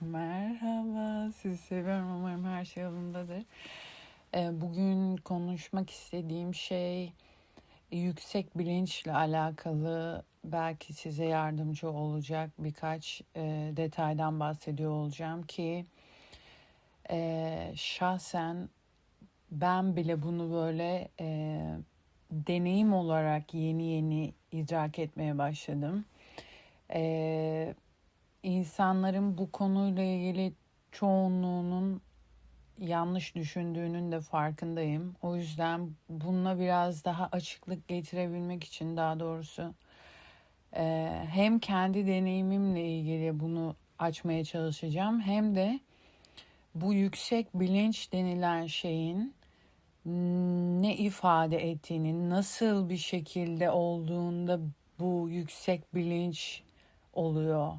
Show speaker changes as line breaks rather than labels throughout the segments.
Merhaba, sizi seviyorum. Umarım her şey yolundadır. Ee, Bugün konuşmak istediğim şey yüksek bilinçle alakalı belki size yardımcı olacak birkaç e, detaydan bahsediyor olacağım ki e, şahsen ben bile bunu böyle e, deneyim olarak yeni yeni idrak etmeye başladım. E, insanların bu konuyla ilgili çoğunluğunun yanlış düşündüğünün de farkındayım. O yüzden bununla biraz daha açıklık getirebilmek için daha doğrusu e, hem kendi deneyimimle ilgili bunu açmaya çalışacağım hem de bu yüksek bilinç denilen şeyin ne ifade ettiğini, nasıl bir şekilde olduğunda bu yüksek bilinç oluyor.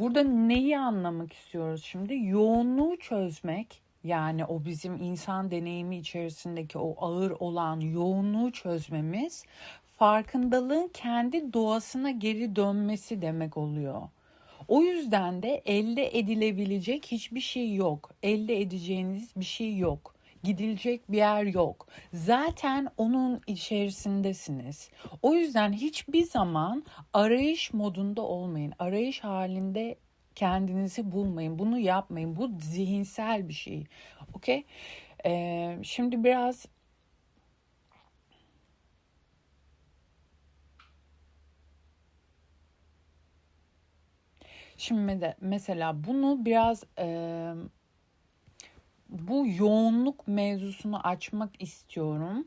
Burada neyi anlamak istiyoruz şimdi? Yoğunluğu çözmek, yani o bizim insan deneyimi içerisindeki o ağır olan yoğunluğu çözmemiz, farkındalığın kendi doğasına geri dönmesi demek oluyor. O yüzden de elde edilebilecek hiçbir şey yok. Elde edeceğiniz bir şey yok. Gidilecek bir yer yok. Zaten onun içerisindesiniz. O yüzden hiçbir zaman arayış modunda olmayın. Arayış halinde kendinizi bulmayın. Bunu yapmayın. Bu zihinsel bir şey. Okey? Ee, şimdi biraz şimdi mesela bunu biraz e, bu yoğunluk mevzusunu açmak istiyorum.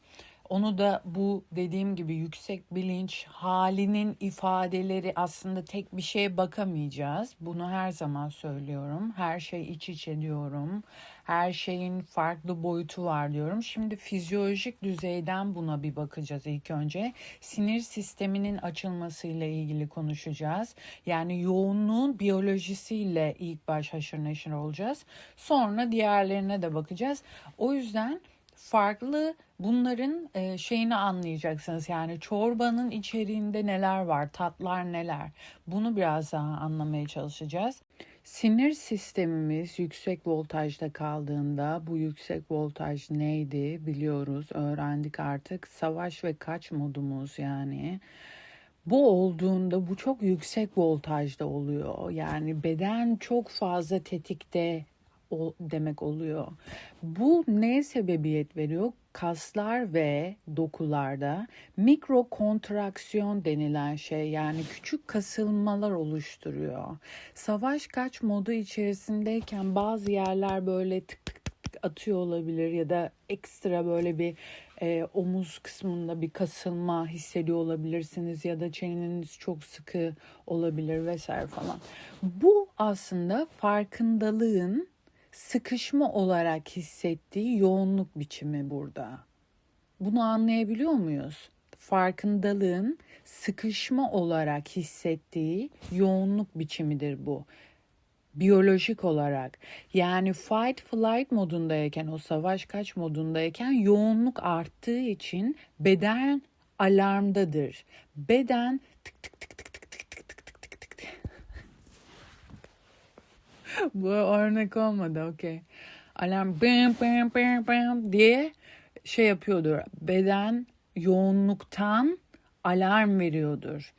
Onu da bu dediğim gibi yüksek bilinç halinin ifadeleri aslında tek bir şeye bakamayacağız. Bunu her zaman söylüyorum. Her şey iç içe diyorum. Her şeyin farklı boyutu var diyorum. Şimdi fizyolojik düzeyden buna bir bakacağız ilk önce. Sinir sisteminin açılmasıyla ilgili konuşacağız. Yani yoğunluğun biyolojisiyle ilk baş haşır neşir olacağız. Sonra diğerlerine de bakacağız. O yüzden farklı bunların e, şeyini anlayacaksınız. Yani çorbanın içeriğinde neler var, tatlar neler. Bunu biraz daha anlamaya çalışacağız. Sinir sistemimiz yüksek voltajda kaldığında bu yüksek voltaj neydi biliyoruz, öğrendik artık. Savaş ve kaç modumuz yani. Bu olduğunda bu çok yüksek voltajda oluyor. Yani beden çok fazla tetikte demek oluyor. Bu neye sebebiyet veriyor? Kaslar ve dokularda mikro kontraksiyon denilen şey yani küçük kasılmalar oluşturuyor. Savaş kaç modu içerisindeyken bazı yerler böyle tık tık atıyor olabilir ya da ekstra böyle bir e, omuz kısmında bir kasılma hissediyor olabilirsiniz ya da çeneniz çok sıkı olabilir vesaire falan. Bu aslında farkındalığın sıkışma olarak hissettiği yoğunluk biçimi burada. Bunu anlayabiliyor muyuz? Farkındalığın sıkışma olarak hissettiği yoğunluk biçimidir bu. Biyolojik olarak yani fight flight modundayken o savaş kaç modundayken yoğunluk arttığı için beden alarmdadır. Beden tık tık tık tık tık tık tık tık Bu örnek olmadı okey. Alarm bam bam bam bam diye şey yapıyordur. Beden yoğunluktan alarm veriyordur.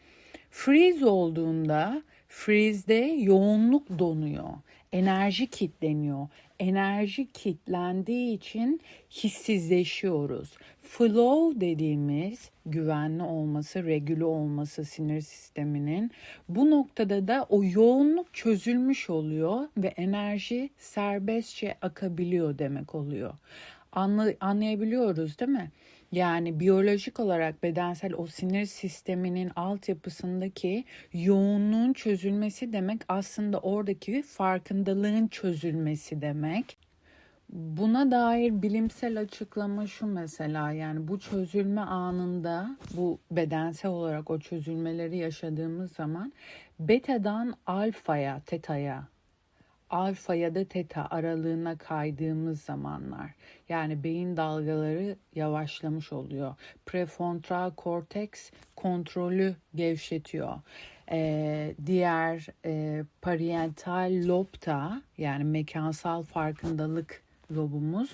Freeze olduğunda freeze'de yoğunluk donuyor. Enerji kitleniyor. Enerji kitlendiği için hissizleşiyoruz. Flow dediğimiz güvenli olması, regüle olması sinir sisteminin bu noktada da o yoğunluk çözülmüş oluyor ve enerji serbestçe akabiliyor demek oluyor. Anlı, anlayabiliyoruz değil mi? Yani biyolojik olarak bedensel o sinir sisteminin altyapısındaki yoğunluğun çözülmesi demek aslında oradaki farkındalığın çözülmesi demek. Buna dair bilimsel açıklama şu mesela yani bu çözülme anında bu bedensel olarak o çözülmeleri yaşadığımız zaman betadan alfaya, teta'ya alfa ya da teta aralığına kaydığımız zamanlar. Yani beyin dalgaları yavaşlamış oluyor. Prefrontal korteks kontrolü gevşetiyor. e, diğer e, parietal lob da yani mekansal farkındalık lobumuz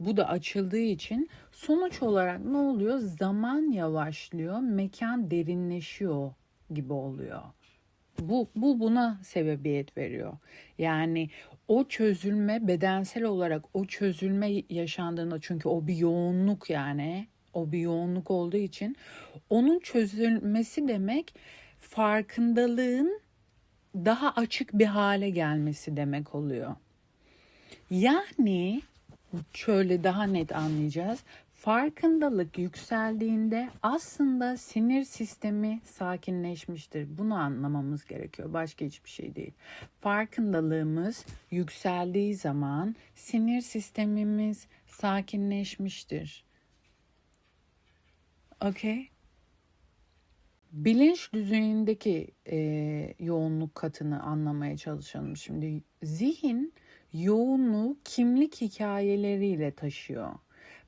bu da açıldığı için sonuç olarak ne oluyor? Zaman yavaşlıyor, mekan derinleşiyor gibi oluyor. Bu, bu buna sebebiyet veriyor. Yani o çözülme bedensel olarak o çözülme yaşandığında çünkü o bir yoğunluk yani o bir yoğunluk olduğu için onun çözülmesi demek farkındalığın daha açık bir hale gelmesi demek oluyor. Yani şöyle daha net anlayacağız. Farkındalık yükseldiğinde aslında sinir sistemi sakinleşmiştir. Bunu anlamamız gerekiyor. Başka hiçbir şey değil. Farkındalığımız yükseldiği zaman sinir sistemimiz sakinleşmiştir. Okay? Bilinç düzeyindeki e, yoğunluk katını anlamaya çalışalım. Şimdi zihin yoğunluğu kimlik hikayeleriyle taşıyor.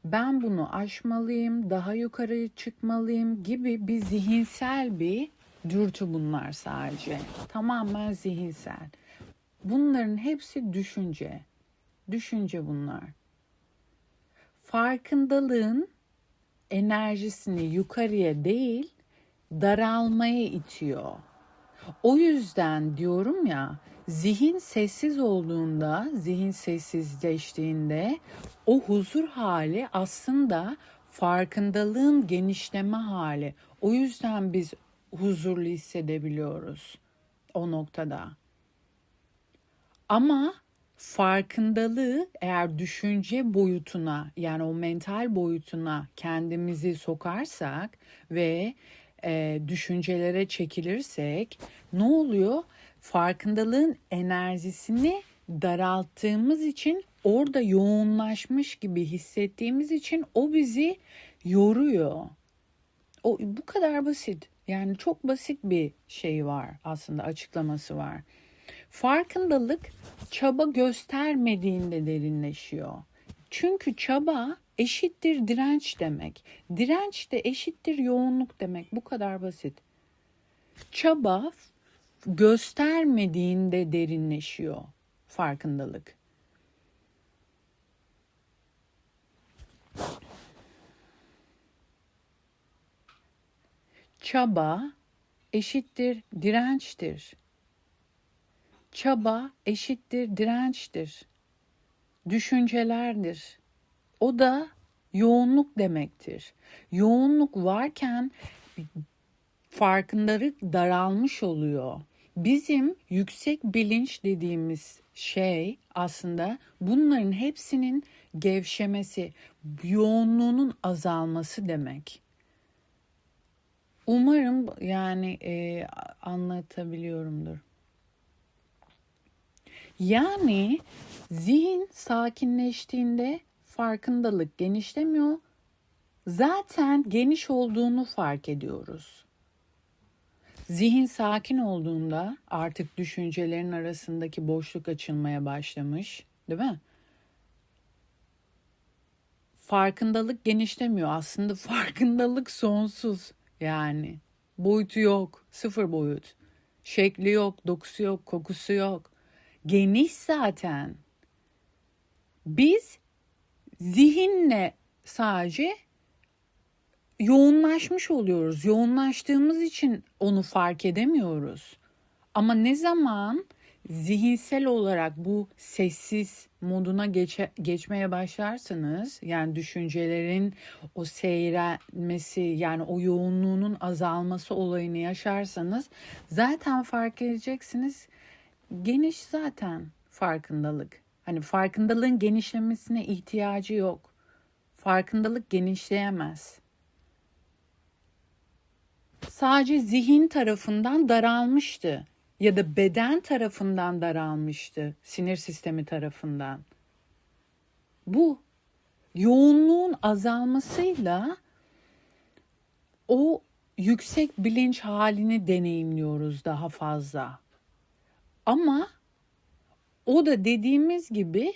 Ben bunu aşmalıyım, daha yukarı çıkmalıyım gibi bir zihinsel bir dürtü bunlar sadece. Tamamen zihinsel. Bunların hepsi düşünce. Düşünce bunlar. Farkındalığın enerjisini yukarıya değil, daralmaya itiyor. O yüzden diyorum ya zihin sessiz olduğunda, zihin sessizleştiğinde o huzur hali aslında farkındalığın genişleme hali. O yüzden biz huzurlu hissedebiliyoruz o noktada. Ama farkındalığı eğer düşünce boyutuna yani o mental boyutuna kendimizi sokarsak ve e, düşüncelere çekilirsek ne oluyor? Farkındalığın enerjisini daralttığımız için orada yoğunlaşmış gibi hissettiğimiz için o bizi yoruyor. O bu kadar basit. Yani çok basit bir şey var aslında açıklaması var. Farkındalık çaba göstermediğinde derinleşiyor. Çünkü çaba eşittir direnç demek. Direnç de eşittir yoğunluk demek. Bu kadar basit. Çaba göstermediğinde derinleşiyor farkındalık. Çaba eşittir dirençtir. Çaba eşittir dirençtir. Düşüncelerdir. O da yoğunluk demektir. Yoğunluk varken farkındalık daralmış oluyor. Bizim yüksek bilinç dediğimiz şey aslında bunların hepsinin gevşemesi, yoğunluğunun azalması demek. Umarım yani e, anlatabiliyorumdur. Yani zihin sakinleştiğinde farkındalık genişlemiyor. Zaten geniş olduğunu fark ediyoruz. Zihin sakin olduğunda artık düşüncelerin arasındaki boşluk açılmaya başlamış, değil mi? Farkındalık genişlemiyor. Aslında farkındalık sonsuz. Yani boyutu yok, sıfır boyut. Şekli yok, dokusu yok, kokusu yok. Geniş zaten. Biz zihinle sadece yoğunlaşmış oluyoruz. Yoğunlaştığımız için onu fark edemiyoruz. Ama ne zaman zihinsel olarak bu sessiz moduna geçe, geçmeye başlarsanız yani düşüncelerin o seyrelmesi yani o yoğunluğunun azalması olayını yaşarsanız zaten fark edeceksiniz geniş zaten farkındalık. Hani farkındalığın genişlemesine ihtiyacı yok. Farkındalık genişleyemez. Sadece zihin tarafından daralmıştı ya da beden tarafından daralmıştı, sinir sistemi tarafından. Bu yoğunluğun azalmasıyla o yüksek bilinç halini deneyimliyoruz daha fazla. Ama o da dediğimiz gibi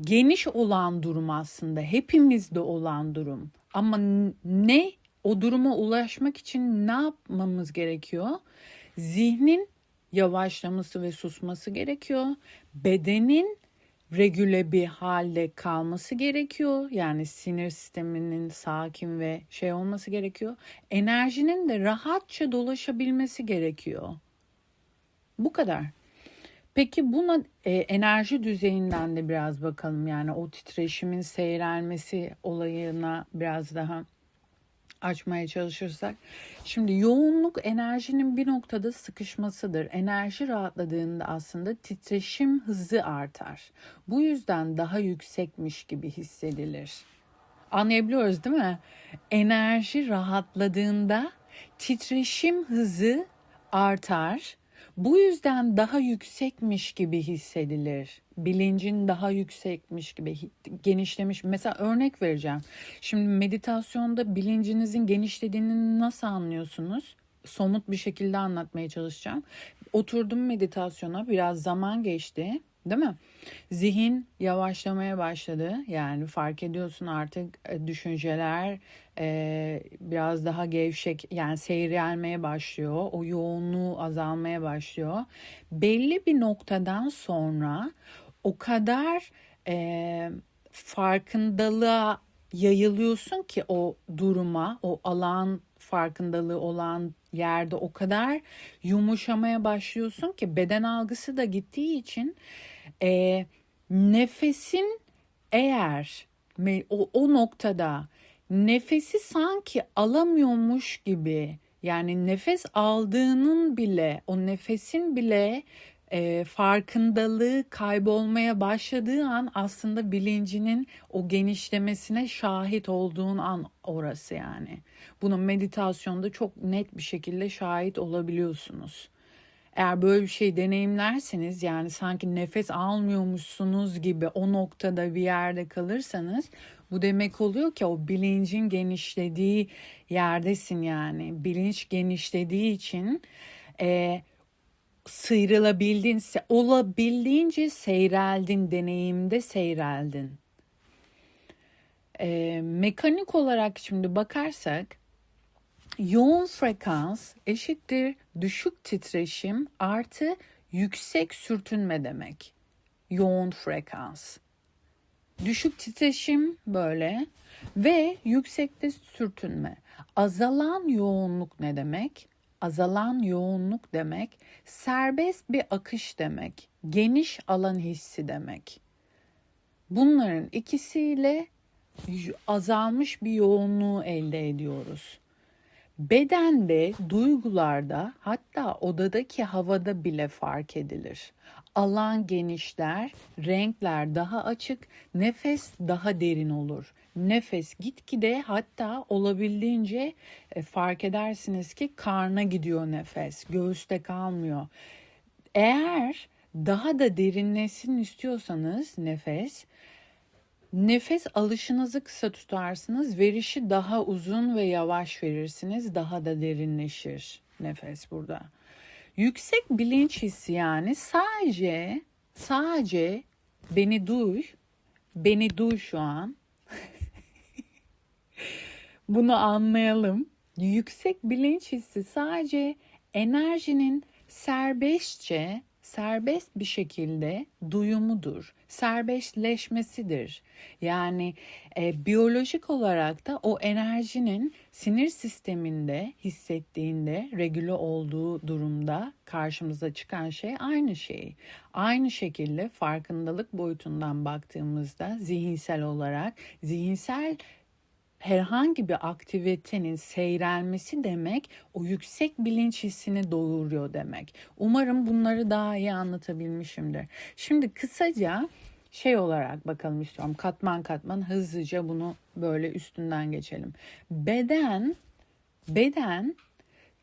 geniş olan durum aslında hepimizde olan durum. Ama ne o duruma ulaşmak için ne yapmamız gerekiyor? Zihnin yavaşlaması ve susması gerekiyor. Bedenin regüle bir halde kalması gerekiyor. Yani sinir sisteminin sakin ve şey olması gerekiyor. Enerjinin de rahatça dolaşabilmesi gerekiyor. Bu kadar. Peki buna e, enerji düzeyinden de biraz bakalım. Yani o titreşimin seyrelmesi olayına biraz daha açmaya çalışırsak. Şimdi yoğunluk enerjinin bir noktada sıkışmasıdır. Enerji rahatladığında aslında titreşim hızı artar. Bu yüzden daha yüksekmiş gibi hissedilir. Anlayabiliyoruz değil mi? Enerji rahatladığında titreşim hızı artar. Bu yüzden daha yüksekmiş gibi hissedilir. Bilincin daha yüksekmiş gibi genişlemiş. Mesela örnek vereceğim. Şimdi meditasyonda bilincinizin genişlediğini nasıl anlıyorsunuz? Somut bir şekilde anlatmaya çalışacağım. Oturdum meditasyona biraz zaman geçti. Değil mi? Zihin yavaşlamaya başladı. Yani fark ediyorsun artık e, düşünceler e, biraz daha gevşek yani seyrelmeye başlıyor. O yoğunluğu azalmaya başlıyor. Belli bir noktadan sonra o kadar e, farkındalığa yayılıyorsun ki o duruma, o alan farkındalığı olan yerde o kadar yumuşamaya başlıyorsun ki beden algısı da gittiği için e, nefesin eğer o, o noktada nefesi sanki alamıyormuş gibi yani nefes aldığının bile o nefesin bile e, farkındalığı kaybolmaya başladığı an aslında bilincinin o genişlemesine şahit olduğun an orası yani. Bunu meditasyonda çok net bir şekilde şahit olabiliyorsunuz. Eğer böyle bir şey deneyimlerseniz yani sanki nefes almıyormuşsunuz gibi o noktada bir yerde kalırsanız bu demek oluyor ki o bilincin genişlediği yerdesin yani. Bilinç genişlediği için e, sıyrılabildin, olabildiğince seyreldin, deneyimde seyreldin. E, mekanik olarak şimdi bakarsak yoğun frekans eşittir düşük titreşim artı yüksek sürtünme demek. Yoğun frekans. Düşük titreşim böyle ve yüksekte sürtünme. Azalan yoğunluk ne demek? Azalan yoğunluk demek serbest bir akış demek. Geniş alan hissi demek. Bunların ikisiyle azalmış bir yoğunluğu elde ediyoruz. Bedende, duygularda hatta odadaki havada bile fark edilir. Alan genişler, renkler daha açık, nefes daha derin olur. Nefes gitgide hatta olabildiğince e, fark edersiniz ki karna gidiyor nefes, göğüste kalmıyor. Eğer daha da derinleşsin istiyorsanız nefes Nefes alışınızı kısa tutarsınız. Verişi daha uzun ve yavaş verirsiniz. Daha da derinleşir nefes burada. Yüksek bilinç hissi yani sadece sadece beni duy. Beni duy şu an. Bunu anlayalım. Yüksek bilinç hissi sadece enerjinin serbestçe serbest bir şekilde duyumudur, serbestleşmesidir. Yani e, biyolojik olarak da o enerjinin sinir sisteminde hissettiğinde regüle olduğu durumda karşımıza çıkan şey aynı şey. Aynı şekilde farkındalık boyutundan baktığımızda zihinsel olarak zihinsel herhangi bir aktivitenin seyrelmesi demek o yüksek bilinç hissini doğuruyor demek. Umarım bunları daha iyi anlatabilmişimdir. Şimdi kısaca şey olarak bakalım istiyorum. Katman katman hızlıca bunu böyle üstünden geçelim. Beden beden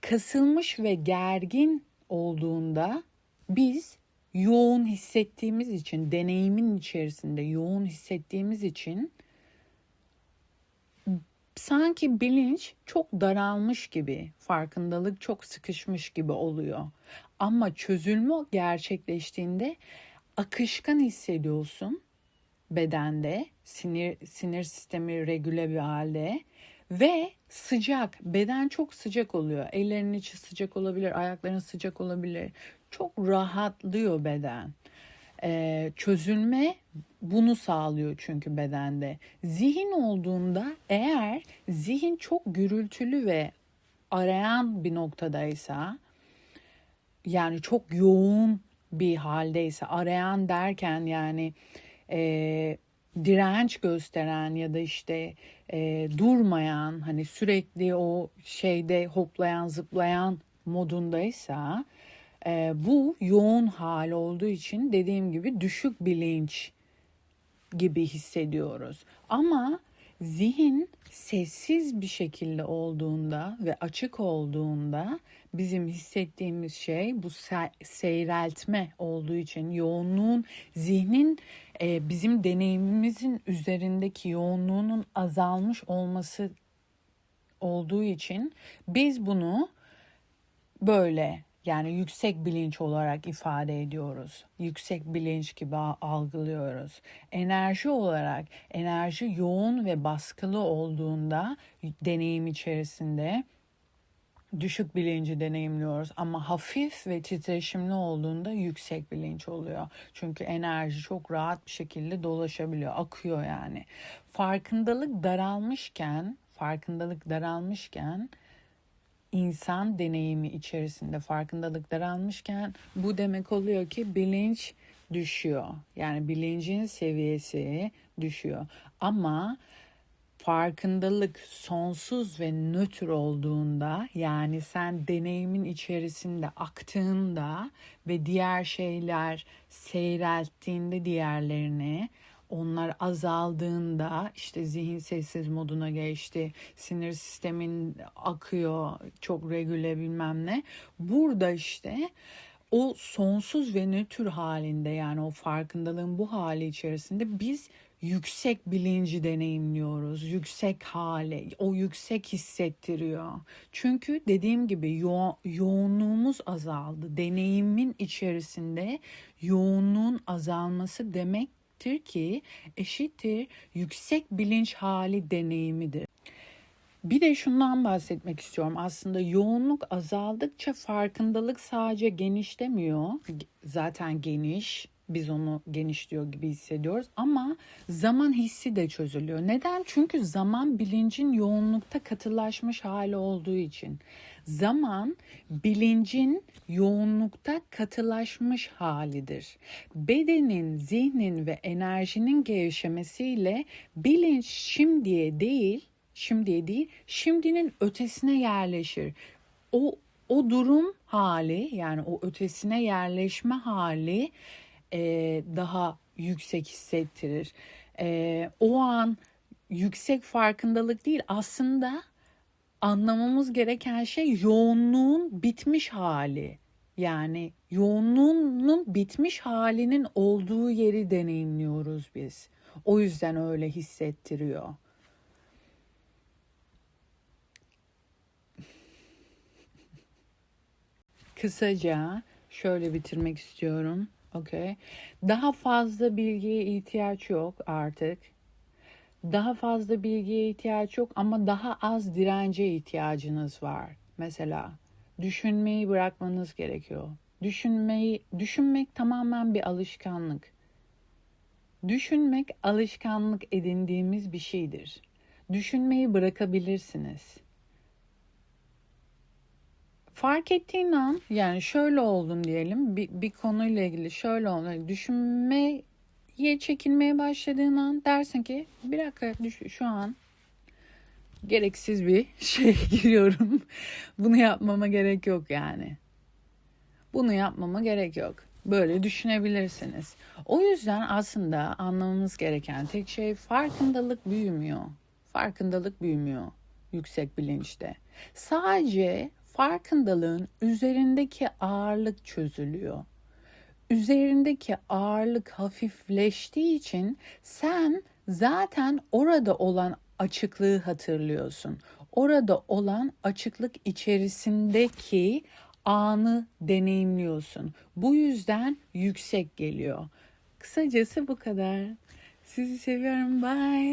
kasılmış ve gergin olduğunda biz yoğun hissettiğimiz için, deneyimin içerisinde yoğun hissettiğimiz için sanki bilinç çok daralmış gibi, farkındalık çok sıkışmış gibi oluyor. Ama çözülme gerçekleştiğinde akışkan hissediyorsun bedende, sinir sinir sistemi regüle bir halde ve sıcak. Beden çok sıcak oluyor. Ellerinin içi sıcak olabilir, ayakların sıcak olabilir. Çok rahatlıyor beden. Ee, çözülme bunu sağlıyor çünkü bedende. Zihin olduğunda eğer zihin çok gürültülü ve arayan bir noktadaysa yani çok yoğun bir haldeyse arayan derken yani e, direnç gösteren ya da işte e, durmayan hani sürekli o şeyde hoplayan zıplayan modundaysa e, bu yoğun hal olduğu için dediğim gibi düşük bilinç gibi hissediyoruz. Ama zihin sessiz bir şekilde olduğunda ve açık olduğunda bizim hissettiğimiz şey bu se- seyreltme olduğu için yoğunluğun zihnin e, bizim deneyimimizin üzerindeki yoğunluğunun azalmış olması olduğu için biz bunu böyle yani yüksek bilinç olarak ifade ediyoruz. Yüksek bilinç gibi algılıyoruz. Enerji olarak enerji yoğun ve baskılı olduğunda deneyim içerisinde düşük bilinci deneyimliyoruz ama hafif ve titreşimli olduğunda yüksek bilinç oluyor. Çünkü enerji çok rahat bir şekilde dolaşabiliyor, akıyor yani. Farkındalık daralmışken, farkındalık daralmışken insan deneyimi içerisinde farkındalık daralmışken bu demek oluyor ki bilinç düşüyor. Yani bilincin seviyesi düşüyor. Ama farkındalık sonsuz ve nötr olduğunda yani sen deneyimin içerisinde aktığında ve diğer şeyler seyrelttiğinde diğerlerini onlar azaldığında işte zihin sessiz moduna geçti. Sinir sistemin akıyor çok regüle bilmem ne. Burada işte o sonsuz ve nötr halinde yani o farkındalığın bu hali içerisinde biz yüksek bilinci deneyimliyoruz. Yüksek hale, o yüksek hissettiriyor. Çünkü dediğim gibi yo- yoğunluğumuz azaldı. Deneyimin içerisinde yoğunluğun azalması demek eşittir ki eşittir yüksek bilinç hali deneyimidir. Bir de şundan bahsetmek istiyorum. Aslında yoğunluk azaldıkça farkındalık sadece genişlemiyor. Zaten geniş. Biz onu genişliyor gibi hissediyoruz ama zaman hissi de çözülüyor. Neden? Çünkü zaman bilincin yoğunlukta katılaşmış hali olduğu için. Zaman bilincin yoğunlukta katılaşmış halidir. Bedenin, zihnin ve enerjinin gevşemesiyle bilinç şimdiye değil, şimdiye değil, şimdinin ötesine yerleşir. O o durum hali yani o ötesine yerleşme hali e, daha yüksek hissettirir. E, o an yüksek farkındalık değil aslında anlamamız gereken şey yoğunluğun bitmiş hali. Yani yoğunluğunun bitmiş halinin olduğu yeri deneyimliyoruz biz. O yüzden öyle hissettiriyor. Kısaca şöyle bitirmek istiyorum. Okay. Daha fazla bilgiye ihtiyaç yok artık. Daha fazla bilgiye ihtiyaç yok ama daha az dirence ihtiyacınız var. Mesela düşünmeyi bırakmanız gerekiyor. Düşünmeyi düşünmek tamamen bir alışkanlık. Düşünmek alışkanlık edindiğimiz bir şeydir. Düşünmeyi bırakabilirsiniz. Fark ettiğin an yani şöyle oldun diyelim bir, bir konuyla ilgili şöyle oldun. Düşünmeye çekilmeye başladığın an dersin ki bir dakika şu an gereksiz bir şey giriyorum. Bunu yapmama gerek yok yani. Bunu yapmama gerek yok. Böyle düşünebilirsiniz. O yüzden aslında anlamamız gereken tek şey farkındalık büyümüyor. Farkındalık büyümüyor yüksek bilinçte. Sadece farkındalığın üzerindeki ağırlık çözülüyor. Üzerindeki ağırlık hafifleştiği için sen zaten orada olan açıklığı hatırlıyorsun. Orada olan açıklık içerisindeki anı deneyimliyorsun. Bu yüzden yüksek geliyor. Kısacası bu kadar. Sizi seviyorum. Bye.